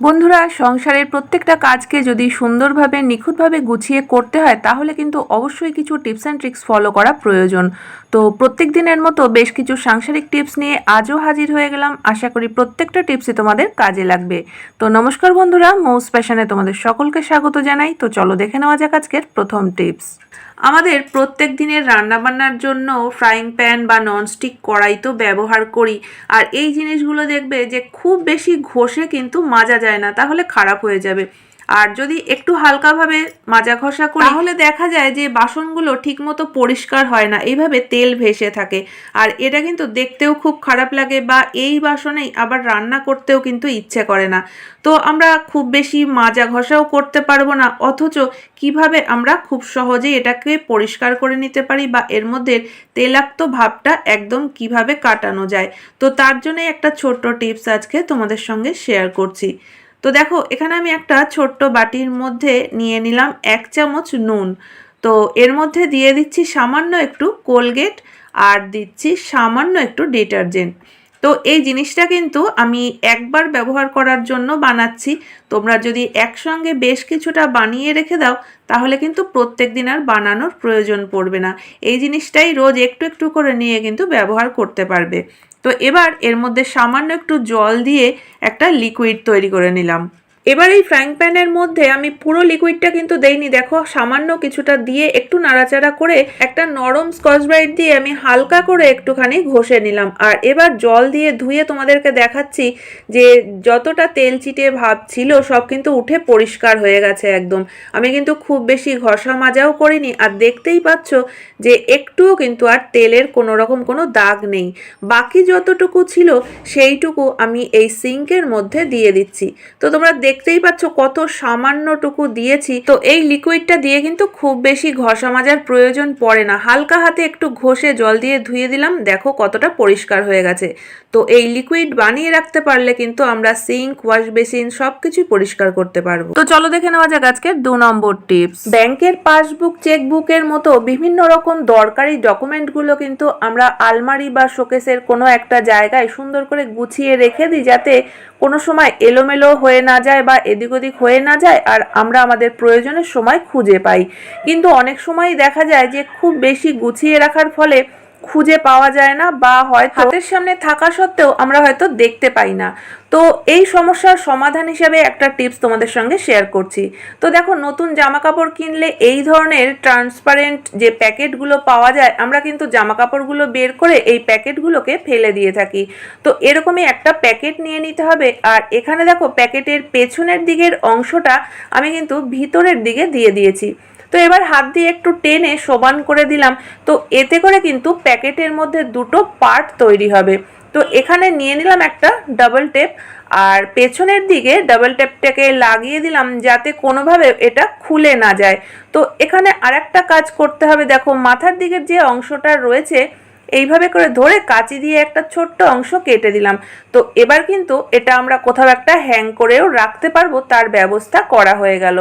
বন্ধুরা, সংসারের প্রত্যেকটা কাজকে যদি সুন্দরভাবে, নিখুঁতভাবে গুছিয়ে করতে হয়, তাহলে কিন্তু অবশ্যই কিছু টিপস অ্যান্ড ট্রিক্স ফলো করা প্রয়োজন। তো প্রত্যেক দিনের মতো বেশ কিছু সাংসারিক টিপস নিয়ে আজও হাজির হয়ে গেলাম। আশা করি প্রত্যেকটা টিপসই তোমাদের কাজে লাগবে। তো নমস্কার বন্ধুরা মৌস প্যাশনে তোমাদের সকলকে স্বাগত জানাই। তো চলো দেখে নেওয়া যাক আজকের প্রথম টিপস। আমাদের প্রত্যেক দিনের রান্নাবান্নার জন্য ফ্রাইং প্যান বা ননস্টিক কড়াই তো ব্যবহার করি। আর এই জিনিসগুলো দেখবে যে খুব বেশি ঘষে কিন্তু মাজা যায় না, তাহলে খারাপ হয়ে যাবে। আর যদি একটু হালকাভাবে মাজা ঘষা করি, তাহলে দেখা যায় যে বাসনগুলো ঠিকমতো পরিষ্কার হয় না এইভাবে তেল ভেসে থাকে। আর এটা কিন্তু দেখতেও খুব খারাপ লাগে বা এই বাসনেই আবার রান্না করতেও কিন্তু ইচ্ছে করে না। তো আমরা খুব বেশি মাজা ঘষাও করতে পারব না, অথচ কীভাবে আমরা খুব সহজেই এটাকে পরিষ্কার করে নিতে পারি বা এর মধ্যে তেলাক্ত ভাবটা একদম কীভাবে কাটানো যায়। তো তার জন্যই একটা ছোট্ট টিপস আজকে তোমাদের সঙ্গে শেয়ার করছি। তো দেখো, এখানে আমি একটা ছোট্ট বাটির মধ্যে নিয়ে নিলাম এক চামচ নুন। তো এর মধ্যে দিয়ে দিচ্ছি সামান্য একটু কোলগেট আর দিচ্ছি সামান্য একটু ডিটারজেন্ট। তো এই জিনিসটা কিন্তু আমি একবার ব্যবহার করার জন্য বানাচ্ছি। তোমরা যদি একসঙ্গে বেশ কিছুটা বানিয়ে রেখে দাও, তাহলে কিন্তু প্রত্যেক দিন আর বানানোর প্রয়োজন পড়বে না। এই জিনিসটাই রোজ একটু একটু করে নিয়ে কিন্তু ব্যবহার করতে পারবে। তো এবার এর মধ্যে সামান্য একটু জল দিয়ে একটা লিকুইড তৈরি করে নিলাম। এবার এই ফ্রাইং প্যানের মধ্যে আমি পুরো লিকুইডটা কিন্তু দেইনি, দেখো, সামান্য কিছুটা দিয়ে একটু নাড়াচাড়া করে একটা নরম স্কচ ব্রাইট দিয়ে আমি হালকা করে একটুখানি ঘষে নিলাম। আর এবার জল দিয়ে ধুয়ে তোমাদেরকে দেখাচ্ছি যে যতটা তেল চিটে ভাব ছিল, সব কিন্তু উঠে পরিষ্কার হয়ে গেছে একদম। আমি কিন্তু খুব বেশি ঘষা মাজাও করিনি, আর দেখতেই পাচ্ছ যে একটুও কিন্তু আর তেলের কোনো রকম কোনো দাগ নেই। বাকি যতটুকু ছিল সেইটুকু আমি এই সিঙ্কের মধ্যে দিয়ে দিচ্ছি। তো তোমরা দেখতেই পাচ্ছ কত সামান্যটুকু দিয়েছি। তো এই লিকুইডটা দিয়ে কিন্তু খুব বেশি ঘষা মাজার প্রয়োজন পড়ে না। হালকা হাতে একটু ঘষে জল দিয়ে ধুয়ে দিলাম। দেখো কতটা পরিষ্কার হয়ে গেছে। তো এই লিকুইড বানিয়ে রাখতে পারলে কিন্তু আমরা সিঙ্ক ওয়াশ বেসিন সব কিছুই পরিষ্কার করতে পারব। তো চলো দেখে নেওয়া যাক আজকের দু নম্বর টিপস ব্যাংকের পাসবুক, চেকবুকের মতো বিভিন্ন রকম দরকারি ডকুমেন্টগুলো কিন্তু আমরা আলমারি বা শোকেসের কোনো একটা জায়গায় সুন্দর করে গুছিয়ে রেখে দিই যাতে কোনো সময় এলোমেলো হয়ে না যায় বা এদিক ওদিক হয়ে না যায় আর আমরা আমাদের প্রয়োজনের সময় খুঁজে পাই। কিন্তু অনেক সময়ই দেখা যায় যে খুব বেশি গুছিয়ে রাখার ফলে খুঁজে পাওয়া যায় না বা হয়তো হাতের সামনে থাকা সত্ত্বেও আমরা হয়তো দেখতে পাই না। তো এই সমস্যার সমাধান হিসেবে একটা টিপস তোমাদের সঙ্গে শেয়ার করছি। তো দেখো, নতুন জামা কাপড় কিনলে এই ধরনের ট্রান্সপারেন্ট যে প্যাকেটগুলো পাওয়া যায়, আমরা কিন্তু জামা কাপড়গুলো বের করে এই প্যাকেটগুলোকে ফেলে দিয়ে থাকি। তো এরকমই একটা প্যাকেট নিয়ে নিতে হবে। আর এখানে দেখো, প্যাকেটের পেছনের দিকের অংশটা আমি কিন্তু ভিতরের দিকে দিয়ে দিয়েছি। তো এবার হাত দিয়ে একটু টেনে সমান করে দিলাম। তো এতে করে কিন্তু প্যাকেটের মধ্যে দুটো পার্ট তৈরি হবে। তো এখানে নিয়ে নিলাম একটা ডাবল টেপ আর পেছনের দিকে ডাবল টেপটাকে লাগিয়ে দিলাম যাতে কোনোভাবে এটা খুলে না যায়। তো এখানে আরেকটা কাজ করতে হবে। দেখো, মাথার দিকের যে অংশটা রয়েছে, এইভাবে করে ধরে কাঁচি দিয়ে একটা ছোট্ট অংশ কেটে দিলাম। তো এবার কিন্তু এটা আমরা কোথাও একটা হ্যাং করেও রাখতে পারব, তার ব্যবস্থা করা হয়ে গেল।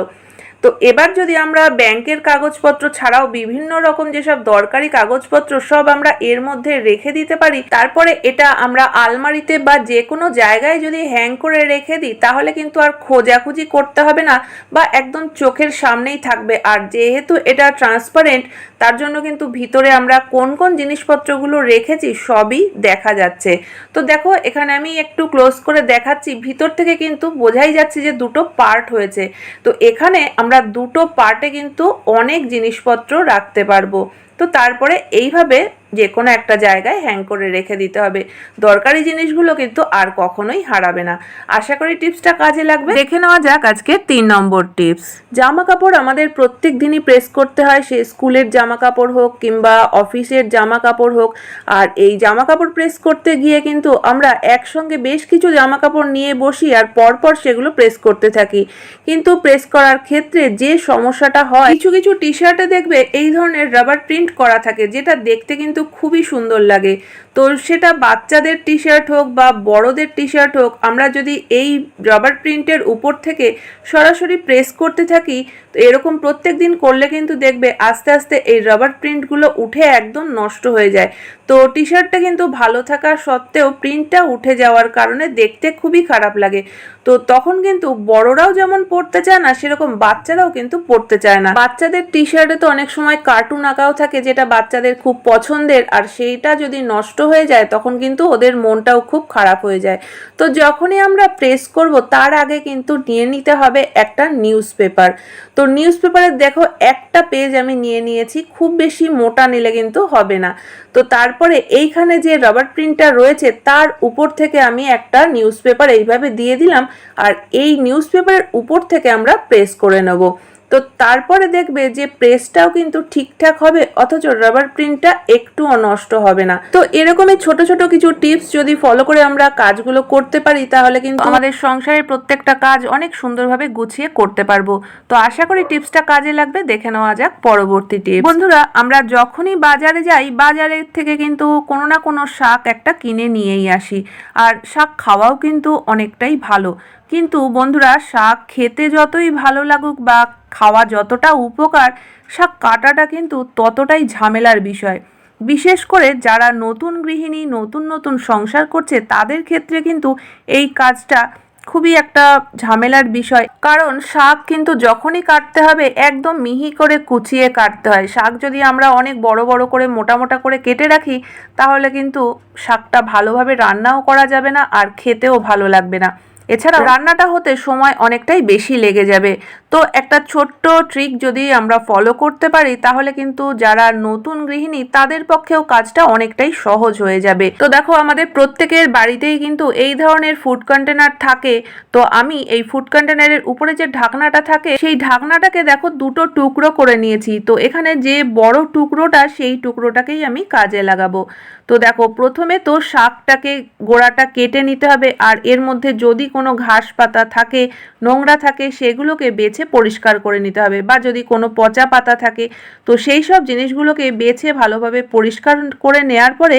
তো এবার যদি আমরা ব্যাংকের কাগজপত্র ছাড়াও বিভিন্ন রকম যেসব দরকারি কাগজপত্র সব আমরা এর মধ্যে রেখে দিতে পারি, তারপরে এটা আমরা আলমারিতে বা যে কোনো জায়গায় যদি হ্যাং করে রেখে দিই, তাহলে কিন্তু আর খোঁজাখুঁজি করতে হবে না বা একদম চোখের সামনেই থাকবে। আর যেহেতু এটা ট্রান্সপারেন্ট তার জন্য কিন্তু ভিতরে আমরা কোন কোন জিনিসপত্রগুলো রেখেছি সবই দেখা যাচ্ছে। তো দেখো, এখানে আমি একটু ক্লোজ করে দেখাচ্ছি। ভিতর থেকে কিন্তু বোঝাই যাচ্ছে যে দুটো পার্ট হয়েছে। তো এখানে আমরা দুটো পার্টে কিন্তু অনেক জিনিসপত্র রাখতে পারব। তো তারপরে এইভাবে যে কোনো একটা জায়গায় হ্যাং করে রেখে দিতে হবে। দরকারি জিনিসগুলো কিন্তু আর কখনোই হারাবে না। আশা করি টিপসটা কাজে লাগবে। দেখে নেওয়া যাক আজকে তিন নম্বর টিপস। জামা কাপড় আমাদের প্রত্যেক দিনই প্রেস করতে হয়, সে স্কুলের জামা কাপড় হোক কিংবা অফিসের জামা কাপড় হোক। আর এই জামা কাপড় প্রেস করতে গিয়ে কিন্তু আমরা একসঙ্গে বেশ কিছু জামা কাপড় নিয়ে বসি আর পরপর সেগুলো প্রেস করতে থাকি। কিন্তু প্রেস করার ক্ষেত্রে যে সমস্যাটা হয়, কিছু কিছু টি শার্টে দেখবে এই ধরনের রাবার প্রিন্ট করা থাকে যেটা দেখতে কিন্তু খুবই সুন্দর লাগে। তো সেটা বাচ্চাদের টি শার্ট হোক বা বড়দের টি শার্ট হোক, আমরা যদি এই রবার প্রিন্টের উপর থেকে সরাসরি প্রেস করতে থাকি, তো এরকম প্রত্যেক দিন করলে কিন্তু দেখবে আস্তে আস্তে এই রবার প্রিন্টগুলো উঠে একদম নষ্ট হয়ে যায়। তো টি শার্টটা কিন্তু ভালো থাকা সত্ত্বেও প্রিন্টটা উঠে যাওয়ার কারণে দেখতে খুবই খারাপ লাগে। তো তখন কিন্তু বড়রাও যেমন পড়তে চায় না, সেরকম বাচ্চারাও কিন্তু পড়তে চায় না। বাচ্চাদের টি শার্টে তো অনেক সময় কার্টুন আঁকাও থাকে, যেটা বাচ্চাদের খুব পছন্দের, আর সেইটা যদি নষ্ট হয়ে যায়, তখন কিন্তু ওদের মনটাও খুব খারাপ হয়ে যায়। তো যখনই আমরা প্রেস করব, তার আগে কিন্তু নিয়ে নিতে হবে একটা নিউজ পেপার তো নিউজ পেপারে দেখো, একটা পেজ আমি নিয়ে নিয়েছি, খুব বেশি মোটা নিলে কিন্তু হবে না। তো তারপরে এইখানে যে রবার প্রিন্টটা রয়েছে, তার উপর থেকে আমি একটা নিউজ পেপার এইভাবে দিয়ে দিলাম, আর এই নিউজ পেপারের উপর থেকে আমরা প্রেস করে নেব। তো তারপরে দেখবে যে প্রেসটাও কিন্তু ঠিকঠাক হবে, অথচ রাবার প্রিন্টটা একটুও নষ্ট হবে না। তো এরকমই ছোট ছোট কিছু টিপস যদি ফলো করে আমরা কাজগুলো করতে পারি, তাহলে কিন্তু আমাদের সংসারের প্রত্যেকটা কাজ অনেক সুন্দরভাবে গুছিয়ে করতে পারব। তো আশা করি টিপসটা কাজে লাগবে, দেখে নেওয়া যাক পরবর্তী টিপস বন্ধুরা, আমরা যখনই বাজারে যাই বাজারের থেকে কিন্তু কোনো না কোনো শাক একটা কিনে নিয়েই আসি। আর শাক খাওয়াও কিন্তু অনেকটাই ভালো। কিন্তু বন্ধুরা, শাক খেতে যতই ভালো লাগুক বা খাওয়া যতটা উপকার, শাক কাটাটা কিন্তু ততটাই ঝামেলার বিষয়। বিশেষ করে যারা নতুন গৃহিণী, নতুন নতুন সংসার করছে, তাদের ক্ষেত্রে কিন্তু এই কাজটা খুবই একটা ঝামেলার বিষয়। কারণ শাক কিন্তু যখনই কাটতে হবে, একদম মিহি করে কুচিয়ে কাটতে হয়। শাক যদি আমরা অনেক বড় বড় করে, মোটা মোটা করে কেটে রাখি, তাহলে কিন্তু শাকটা ভালোভাবে রান্নাও করা যাবে না আর খেতেও ভালো লাগবে না। এছাড়া রান্নাটা হতে সময় অনেকটাই বেশি লেগে যাবে। তো একটা ছোট্ট ট্রিক যদি আমরা ফলো করতে পারি, তাহলে কিন্তু যারা নতুন গৃহিণী, তাদের পক্ষেও কাজটা অনেকটাই সহজ হয়ে যাবে। তো দেখো, আমাদের প্রত্যেকের বাড়িতেই কিন্তু এই ধরনের ফুড কন্টেনার থাকে। তো আমি এই ফুড কন্টেনারের উপরে যে ঢাকনাটা থাকে, সেই ঢাকনাটাকে দেখো দুটো টুকরো করে নিয়েছি। তো এখানে যে বড় টুকরোটা, সেই টুকরোটাকেই আমি কাজে লাগাবো। তো দেখো, প্রথমে তো শাকটাকে, গোড়াটা কেটে নিতে হবে। আর এর মধ্যে যদি কোনো ঘাস পাতা থাকে, নোংরা থাকে, সেগুলোকে বেছে পরিষ্কার করে নিতে হবে বা যদি কোনো পচা পাতা থাকে তো সেই সব জিনিসগুলোকে বেছে ভালোভাবে পরিষ্কার করে নেয়ার পরে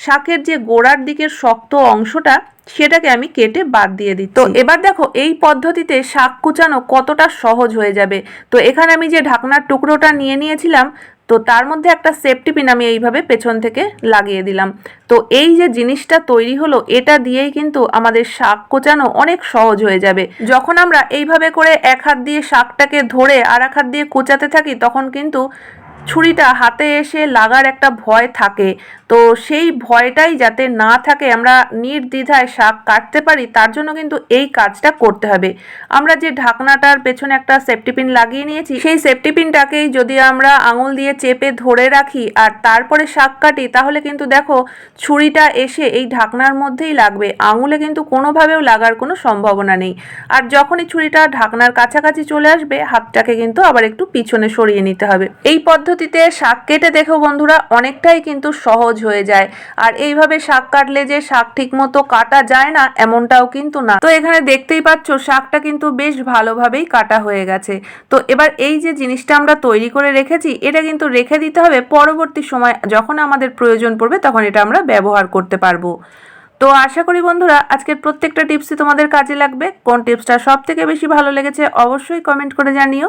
শাকের যে গোড়ার দিকের শক্ত অংশটা সেটাকে আমি কেটে বাদ দিয়ে দিই। তো এবার দেখো এই পদ্ধতিতে শাক কুচানো কতটা সহজ হয়ে যাবে? তো এখানে আমি যে ঢাকনার টুকরোটা নিয়ে নিয়েছিলাম তো তার মধ্যে একটা সেফটি পিন আমি এইভাবে পেছন থেকে লাগিয়ে দিলাম। তো এই যে জিনিসটা তৈরি হলো, এটা দিয়েই কিন্তু আমাদের শাক কোচানো অনেক সহজ হয়ে যাবে। যখন আমরা এইভাবে করে এক হাত দিয়ে শাকটাকে ধরে আর এক হাত দিয়ে কোচাতে থাকি, তখন কিন্তু ছুরিটা হাতে এসে লাগার একটা ভয় থাকে। তো সেই ভয়টাই যাতে না থাকে, আমরা নির্দ্বিধায় শাক কাটতে পারি, তার জন্য কিন্তু এই কাজটা করতে হবে। আমরা যে ঢাকনাটার পেছনে একটা সেফটি পিন লাগিয়ে নিয়েছি, সেই সেফটি পিনটাকেই যদি আমরা আঙুল দিয়ে চেপে ধরে রাখি আর তারপরে শাক কাটি, তাহলে কিন্তু দেখো ছুরিটা এসে এই ঢাকনার মধ্যেই লাগবে। আঙুলে কিন্তু কোনোভাবেও লাগার কোনো সম্ভাবনা নেই। আর যখনই ছুরিটা ঢাকনার কাছাকাছি চলে আসবে, হাতটাকে কিন্তু আবার একটু পিছনে সরিয়ে নিতে হবে। এই পদ্ধতিতে শাক কেটে দেখো বন্ধুরা, অনেকটাই কিন্তু সহজ হয়ে যায়। আর এইভাবে শাক কাটলে যে শাক ঠিক মতো কাটা যায় না, এমনটাও কিন্তু না। তো এখানে দেখতেই পাচ্ছ, শাকটা কিন্তু বেশ ভালোভাবেই কাটা হয়ে গেছে। তো এবার এই যে জিনিসটা আমরা তৈরি করে রেখেছি, এটা কিন্তু রেখে দিতে হবে পরবর্তী সময়, যখন আমাদের প্রয়োজন পড়বে তখন এটা আমরা ব্যবহার করতে পারব। তো আশা করি বন্ধুরা, আজকের প্রত্যেকটা টিপসই তোমাদের কাজে লাগবে। কোন টিপসটা সব থেকে বেশি ভালো লেগেছে অবশ্যই কমেন্ট করে জানিও।